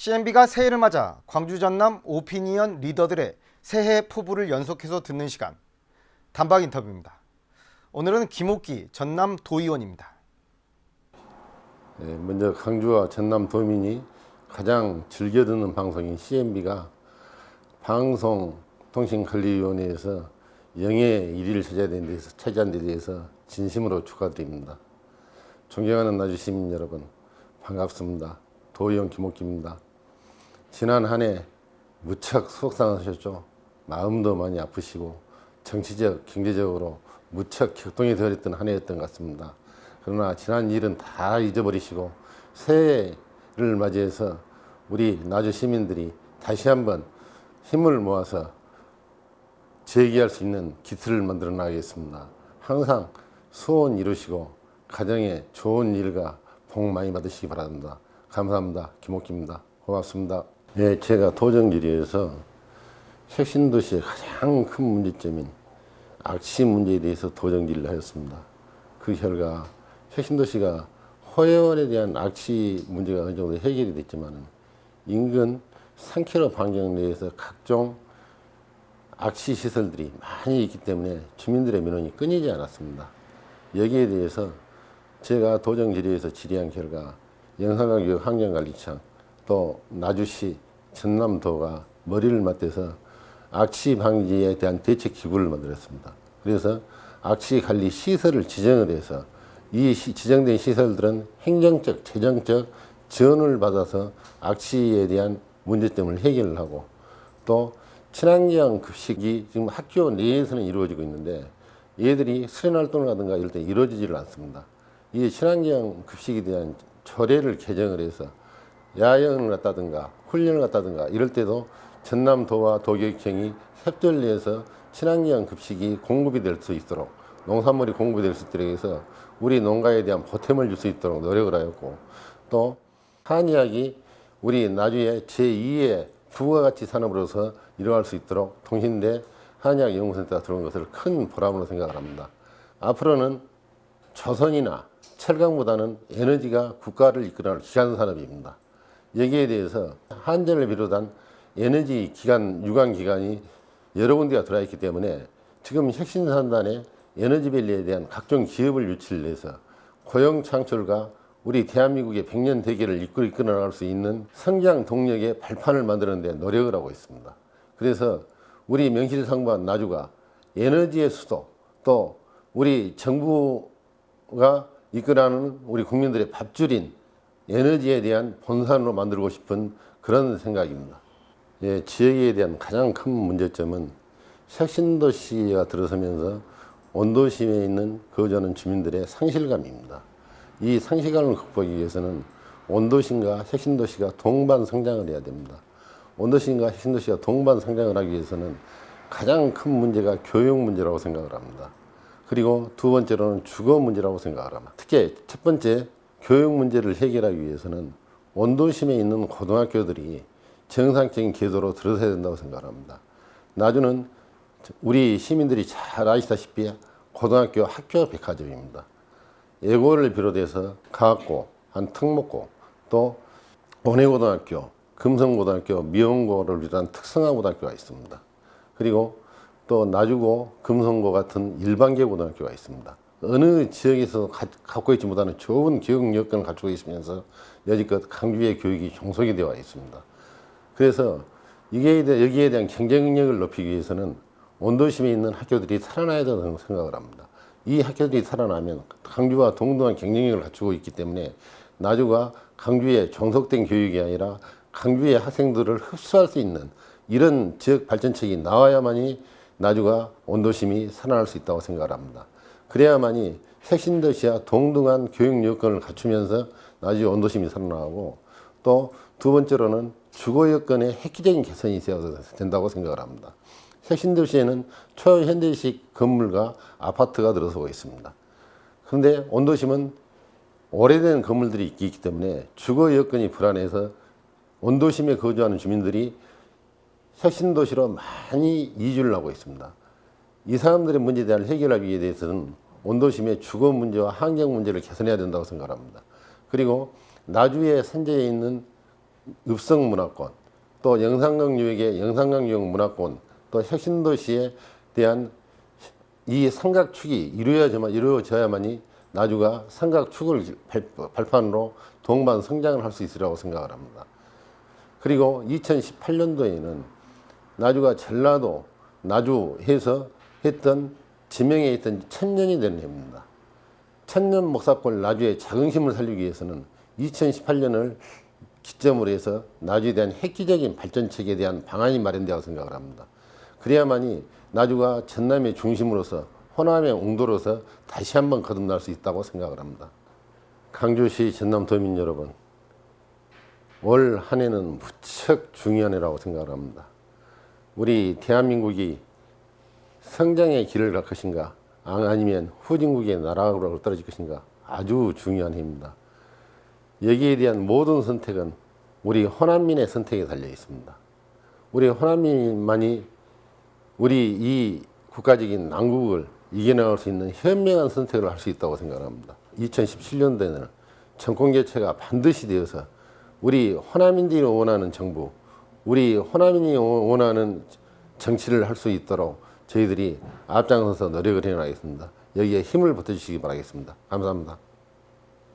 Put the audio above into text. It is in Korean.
CNB가 새해를 맞아 광주 전남 오피니언 리더들의 새해 포부를 연속해서 듣는 시간 단박 인터뷰입니다. 오늘은 김옥기 전남 도의원입니다. 네, 먼저 강주와 전남 도민이 가장 즐겨 듣는 방송인 CNB가 방송통신관리위원회에서 영예 1위를 차지한 데 대해서, 진심으로 축하드립니다. 존경하는 나주 시민 여러분, 반갑습니다. 도의원 김옥기입니다. 지난 한 해 무척 속상하셨죠? 마음도 많이 아프시고 정치적, 경제적으로 무척 격동이 되었던 한 해였던 것 같습니다. 그러나 지난 일은 다 잊어버리시고 새해를 맞이해서 우리 나주 시민들이 다시 한번 힘을 모아서 재기할 수 있는 기틀을 만들어 나가겠습니다. 항상 소원 이루시고 가정에 좋은 일과 복 많이 받으시기 바랍니다. 감사합니다. 김옥기입니다. 고맙습니다. 네, 제가 도정지리에서 혁신도시의 가장 큰 문제점인 악취 문제에 대해서 도정지를 하였습니다. 그 결과 혁신도시가 호혜원에 대한 악취 문제가 어느 정도 해결이 됐지만 인근 3km 반경 내에서 각종 악취 시설들이 많이 있기 때문에 주민들의 민원이 끊이지 않았습니다. 여기에 대해서 제가 도정지리에서 질의한 결과 영상과교육 환경관리청 또 나주시 전남도가 머리를 맞대서 악취 방지에 대한 대책 기구를 만들었습니다. 그래서 악취 관리 시설을 지정을 해서 이 시- 지정된 시설들은 행정적, 재정적 지원을 받아서 악취에 대한 문제점을 해결을 하고 또 친환경 급식이 지금 학교 내에서는 이루어지고 있는데 얘들이 수련 활동을 하든가 이럴 때 이루어지지를 않습니다. 이 친환경 급식에 대한 조례를 개정을 해서 야영을 갔다든가 훈련을 갔다든가 이럴 때도 전남도와 도교육청이 협조를 해서 친환경 급식이 공급이 될 수 있도록 농산물이 공급이 될 수 있도록 해서 우리 농가에 대한 보탬을 줄 수 있도록 노력을 하였고 또 한의학이 우리 나주에 제2의 부가가치 산업으로서 이루어갈 수 있도록 통신대 한의학 연구센터가 들어온 것을 큰 보람으로 생각을 합니다. 앞으로는 조선이나 철강보다는 에너지가 국가를 이끌어갈 기간 산업입니다. 여기에 대해서 한전을 비롯한 에너지 기관, 유관 기관이 여러 군데가 들어와 있기 때문에 지금 혁신 산단에 에너지 밸리에 대한 각종 기업을 유치를 해서 고용 창출과 우리 대한민국의 백년 대계를 이끌어 이끌어 나갈 수 있는 성장 동력의 발판을 만드는 데 노력을 하고 있습니다. 그래서 우리 명실상부한 나주가 에너지의 수도 또 우리 정부가 이끌어가는 우리 국민들의 밥줄인 에너지에 대한 본산으로 만들고 싶은 그런 생각입니다. 예, 지역에 대한 가장 큰 문제점은 혁신도시가 들어서면서 원도심에 있는 거주하는 주민들의 상실감입니다. 이 상실감을 극복하기 위해서는 원도심과 혁신도시가 동반 성장을 해야 됩니다. 원도심과 혁신도시가 동반 성장을 하기 위해서는 가장 큰 문제가 교육 문제라고 생각을 합니다. 그리고 두 번째로는 주거 문제라고 생각을 합니다. 특히 첫 번째 교육 문제를 해결하기 위해서는 원도심에 있는 고등학교들이 정상적인 궤도로 들어서야 된다고 생각합니다. 나주는 우리 시민들이 잘 아시다시피 고등학교 학교 백화점입니다. 예고를 비롯해서 가학고, 한 특목고, 또 원해고등학교, 금성고등학교, 미원고를 비롯한 특성화 고등학교가 있습니다. 그리고 또 나주고, 금성고 같은 일반계 고등학교가 있습니다. 어느 지역에서 가, 갖고 있지 못하는 좋은 교육 여건을 갖추고 있으면서 여지껏 강주의 교육이 종속이 되어 있습니다. 그래서 이게 대- 여기에 대한 경쟁력을 높이기 위해서는 원도심에 있는 학교들이 살아나야 된다고 생각을 합니다. 이 학교들이 살아나면 강주와 동등한 경쟁력을 갖추고 있기 때문에 나주가 강주의 종속된 교육이 아니라 강주의 학생들을 흡수할 수 있는 이런 지역 발전책이 나와야만이 나주가 원도심이 살아날 수 있다고 생각을 합니다. 그래야만이 혁신도시와 동등한 교육 여건을 갖추면서 나주 원도심이 살아나고 또 두 번째로는 주거 여건의 획기적인 개선이 있어야 된다고 생각을 합니다. 혁신도시에는 초현대식 건물과 아파트가 들어서고 있습니다. 그런데 원도심은 오래된 건물들이 있기 때문에 주거 여건이 불안해서 원도심에 거주하는 주민들이 혁신도시로 많이 이주를 하고 있습니다. 이 사람들의 문제에 대한 해결하기 위해서는 원도심의 주거 문제와 환경 문제를 개선해야 된다고 생각합니다. 그리고 나주의 산재에 있는 읍성 문화권, 또 영산강 유역의 영산강 유역 문화권, 또 혁신도시에 대한 이 삼각축이 이루어져야만, 이루어져야만이 나주가 삼각축을 발- 발판으로 동반 성장을 할 수 있으리라고 생각을 합니다. 그리고 2018년도에는 나주가 전라도 나주에서 했던 지명에 있던 천년이 되는 해입니다. 천년 목사골 나주의 자긍심을 살리기 위해서는 2018년을 기점으로 해서 나주에 대한 획기적인 발전책에 대한 방안이 마련되라고 생각을 합니다. 그래야만이 나주가 전남의 중심으로서 호남의 옹도로서 다시 한번 거듭날 수 있다고 생각을 합니다. 강주시 전남 도민 여러분, 올 한 해는 무척 중요한 해라고 생각을 합니다. 우리 대한민국이 성장의 길을 갈 것인가, 아니면 후진국의 나라로 떨어질 것인가 아주 중요한 해입니다. 여기에 대한 모든 선택은 우리 호남민의 선택에 달려 있습니다. 우리 호남민만이 우리 이 국가적인 난국을 이겨나갈 수 있는 현명한 선택을 할 수 있다고 생각합니다. 2017년도에는 정권 교체가 반드시 되어서 우리 호남인들이 원하는 정부, 우리 호남인이 원하는 정치를 할 수 있도록 저희들이 앞장서서 노력을 해 나가겠습니다. 여기에 힘을 보태주시기 바라겠습니다. 감사합니다.